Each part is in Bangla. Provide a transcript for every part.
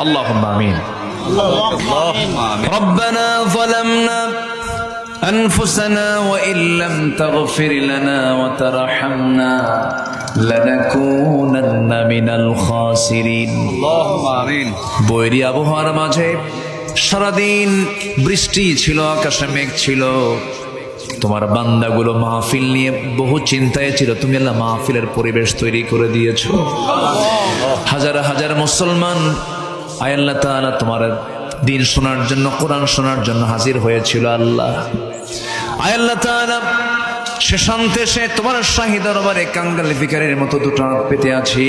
আল্লাহ আমিন ربنا ظلمنا أنفسنا وإن لم تغفر لنا وترحمنا لنكونن من الخاسرين বৈরী আবহাওয়ার মাঝে সারাদিন বৃষ্টি ছিল আকাশে মেঘ ছিল তোমার বান্দাগুলো মাহফিল নিয়ে বহু চিন্তায় ছিল তুমি আল্লাহ মাহফিলের পরিবেশ তৈরি করে দিয়েছো হাজার হাজার মুসলমান আয়াল্লাহ তাআলা, তোমার দিন শোনার জন্য, কোরআন শোনার জন্য হাজির হয়েছিল আল্লাহ। আয়াল্লাহ তাআলা, সে শান্তে সে তোমার শাহী দরবারে কাঙ্গালি ভিকারের মতো দুটো হাত পেতে আছি।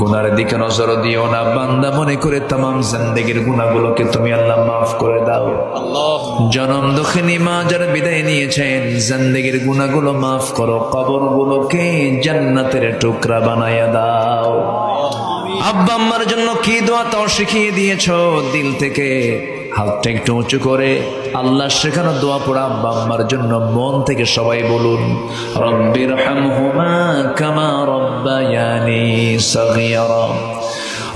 গুনার দিকে নজর দিও না, বান্দা মনে করে তাম জিন্দেগির গুণাগুলোকে তুমি আল্লাহ মাফ করে দাও। জনম দক্ষিণী মা যারা বিদায় নিয়েছেন, জিন্দেগির গুণাগুলো মাফ করো কবর গুলোকে জান্নাতের টুকরা বানায়া দাও। আব্বা আম্মার জন্য কি দোয়া তাও শিখিয়ে দিয়েছ? দিল থেকে হাতটা একটু উঁচু করে আল্লাহ শেখানো দোয়া পড়া আব্বা আম্মার জন্য মন থেকে সবাই বলুন রব্বির হামহুমা কামা রব্বায়ানি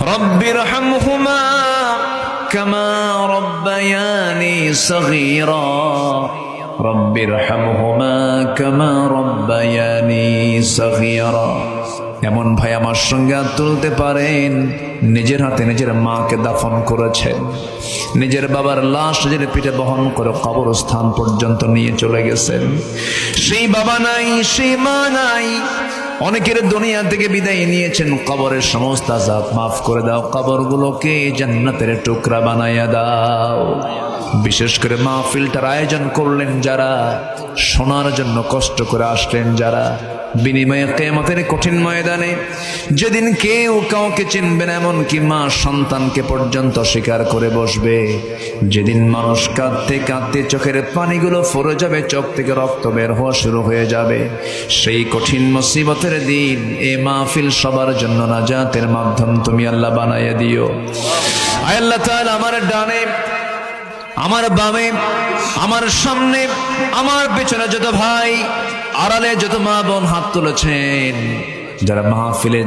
রব্বির হামহুমা কামা রব্বায়ানি সগীরা। রব্বায়ানি সগীরা। এমন ভাই আমার সঙ্গে হাত তুলতে পারেন। নিজের হাতে নিজের মাকে দাফন করেছেন। নিজের বাবার লাশ নিজের পিঠে বহন করে কবরস্থান পর্যন্ত নিয়ে চলে গেছেন। সেই বাবা নাই, সেই মা নাই। অনেকের দুনিয়া থেকে বিদায় নিয়েছেন। কবরের সমস্ত আজাব মাফ করে দাও। কবরগুলোকে জান্নাতের টুকরা বানাইয়া দাও। বিশেষ করে মাহফিলটার আয়োজন করলেন যারা। শোনার জন্য কষ্ট করে আসলেন যারা। বিনিময়ে কেমতের কঠিন ময়দানে, যেদিন কেউ কাউকে চিনবে না, এমনকি মা সন্তানকে পর্যন্ত স্বীকার করে বসবে। যেদিন মানুষ কাঁদতে কাঁদতে চোখের পানিগুলো ফরে যাবে, চোখ থেকে রক্ত বের হওয়া শুরু হয়ে যাবে। সেই কঠিন মুসিবতের দিন এ মাহফিল সবার জন্য নাজাতের মাধ্যম। তুমি আল্লাহ বানাইয়া দিও। আল্লাহ তাআলা আমার ডানে, আমার বামে, আমার সামনে, আমার পেছনে যত ভাই আড়ালে যত মা বোন হাত তুলেছেন, যারা মাহফিলে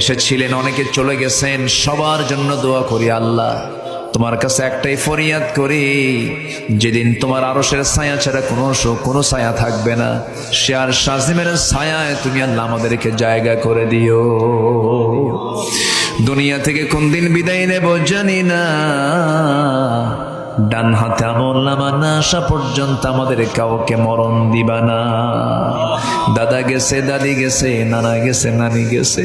এসেছিলেন, অনেকে চলে গেছেন, সবার জন্য দোয়া করি আল্লাহ। তোমার কাছে একটাই ফরিয়াদ করি, যেদিন তোমার আরসের ছায়া ছাড়া কোনো কোনো ছায়া থাকবে না, সে আর সাজিমের ছায়ায় তুমি আল্লাহ আমাদেরকে জায়গা করে দিও। দুনিয়া থেকে কোন দিন বিদায় নেব জানি না ডান হাতে আমল নামা না আসা পর্যন্ত আমাদের কাউকে মরণ দিবা না। দাদা গেছে, দাদি গেছে, নানা গেছে, নানি গেছে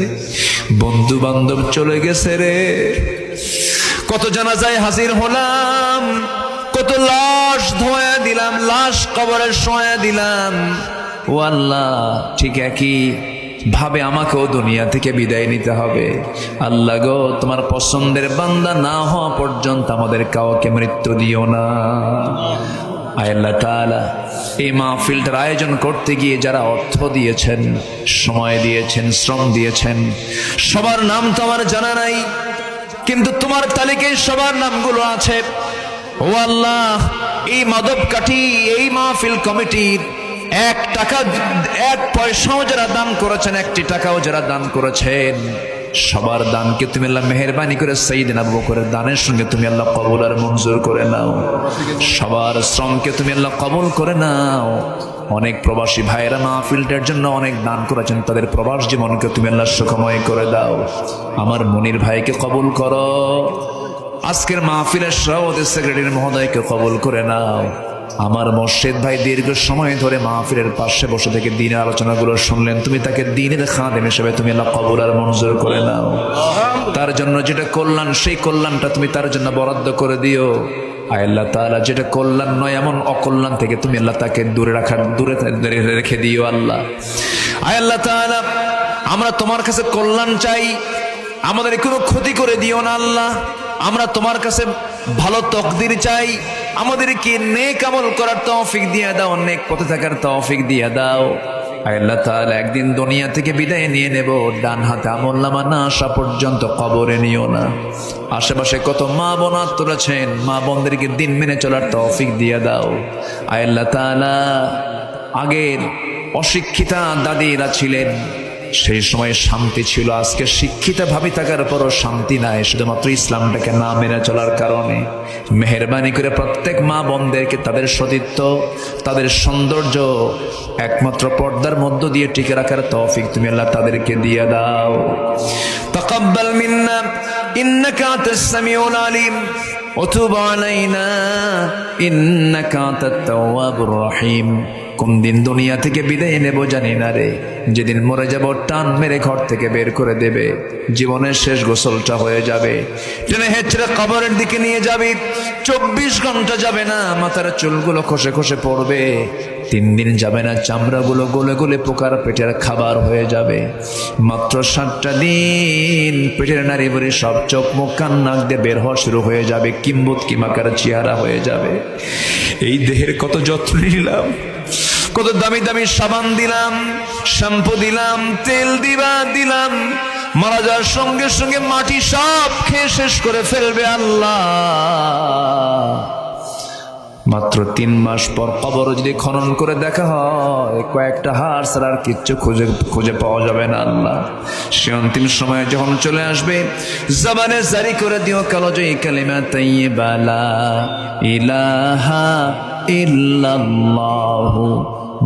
বন্ধু বান্ধব চলে গেছে রে। কত জানা যায় হাজির হলাম, কত লাশ ধোয়া দিলাম, লাশ কবরের শোয়া দিলাম। ও আল্লাহ, ঠিক একই ভাবে আমাকেও দুনিয়া থেকে বিদায় নিতে হবে। আল্লাহ গো, তোমার পছন্দের বান্দা না হওয়া পর্যন্ত আমাদের কাউকে মৃত্যু দিও না। আল্লাহ তাআলা, এই মাহফিলটার আয়োজন করতে গিয়ে যারা অর্থ দিয়েছেন, সময় দিয়েছেন, শ্রম দিয়েছেন, সবার নাম তো আমার জানা নাই, কিন্তু তোমার তালিকায় সবার নামগুলো আছে। ও আল্লাহ, এই মাদব কাঠি, এই মাহফিল কমিটির এক টাকা, এক পয়সাও যারা দান করেছেন, একটি টাকাও যারা দান করেছেন, সবার দানকে তুমি আল্লাহ মেহরবানি করে সেইদিন আবু বকরের দানের সঙ্গে তুমি আল্লাহ কবুল আর মঞ্জুর করে নাও। সবার শ্রমকে তুমি আল্লাহ কবুল করে নাও। অনেক প্রবাসী ভাইয়েরা মাহফিলটার জন্য অনেক দান করেছেন, তাদের প্রবাস জীবনকে তুমি আল্লাহ সুখময় করে দাও। আমার মনির ভাইকে কবুল করো। আজকের মাহফিলের সভাপতি সেক্রেটারি মহোদয়কে কবুল করে নাও। আমার মর্শেদ ভাই দীর্ঘ সময় ধরে মাহফিলের পাশে বসে থেকে দিনের আলোচনাগুলো শুনলেন। তুমি তাকে দিনের খাদেম হিসেবে তুমি আল্লাহ কবুল আর মঞ্জুর করে নাও। তার জন্য যেটা কল্যাণ, সেই কল্যাণটা তুমি তার জন্য বরাদ্দ করে দিও। আল্লাহ তাআলা, যেটা কল্যাণ নয়, এমন অকল্যাণ থেকে তুমি আল্লাহ তাকে দূরে রাখার, দূরে রেখে দিও আল্লাহ। আয় আল্লাহ তাআলা, আমরা তোমার কাছে কল্যাণ চাই। আমাদের কোনো ক্ষতি করে দিও না আল্লাহ। আমরা তোমার কাছে ভালো তকদির চাই। আমাদেরকে নেক আমল করার তৌফিক দিয়ে দাও, নেক পথে থাকার তৌফিক দিয়ে দাও। আল্লাহ তাআলা একদিন দুনিয়া থেকে বিদায় নিয়ে নেব ডান হাতে আমল নামা না আসা পর্যন্ত কবরে নিও না। আশেপাশে কত মা বোন হাত তুলেছেন মা বোনদেরকে দিন মেনে চলার তৌফিক দিয়ে দাও। আল্লাহ তাআলা আগের অশিক্ষিতা দাদিরা ছিলেন সেই সময় শান্তি ছিল আজকে শিক্ষিত ভাবি থাকার পরও শান্তি নাই শুধুমাত্র ইসলামটাকে না মেনে চলার কারণে মেহরবানি করে প্রত্যেক মা বোনদেরকে তাদের সতীত্ব তাদের সৌন্দর্য একমাত্র পর্দার মধ্য দিয়ে টিকে রাখার তৌফিক তুমি আল্লাহ তাদেরকে দিয়ে দাও তাকাব্বাল মিন্না ইন্নাকা আনতাস সামিউল আলিম وتب علينا إنك أنت التواب الرحيم কোন দিন দুনিয়া থেকে বিদায় নেব জানি না রে। যেদিন মরে যাব টান মেরে ঘর থেকে বের করে দেবে। জীবনের শেষ গোসলটা হয়ে যাবে। টেনে হেঁচড়ে কবরের দিকে নিয়ে যাবি। চব্বিশ ঘণ্টা যাবে না, মাথার চুলগুলো খসে খসে পড়বে। তিন দিন যাবে না, চামড়াগুলো গলে গলে পোকার পেটের খাবার হয়ে যাবে। মাত্র সাতটা দিন পেটের নারী বুড়ি সব চোখ মুখ কান নাক দিয়ে বের হওয়া শুরু হয়ে যাবে, কিম্বুত কিমাকার চেহারা হয়ে যাবে। এই দেহের কত যত্ন নিলাম, কত দামি দামি সাবান দিলাম, শ্যাম্পু দিলাম, তেল দিবা দিলাম, মারা যাওয়ার সঙ্গে সঙ্গে মাটি সব খেয়ে শেষ করে ফেলবে আল্লাহ। মাত্র তিন মাস পর কবর যদি খনন করে দেখা হয়, কয়েকটা হার ছাড়া আর কিচ্ছু খুঁজে খুঁজে পাওয়া যাবে না আল্লাহ। সে অন্তিম সময়ে যখন চলে আসবে, জবানে জারি করে দিও কালো জয়ী কালিমা, তাইয়্যিবা লা ইলাহা ইল্লাল্লাহু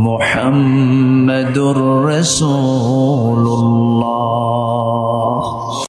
মুহাম্মাদুর রাসূলুল্লাহ।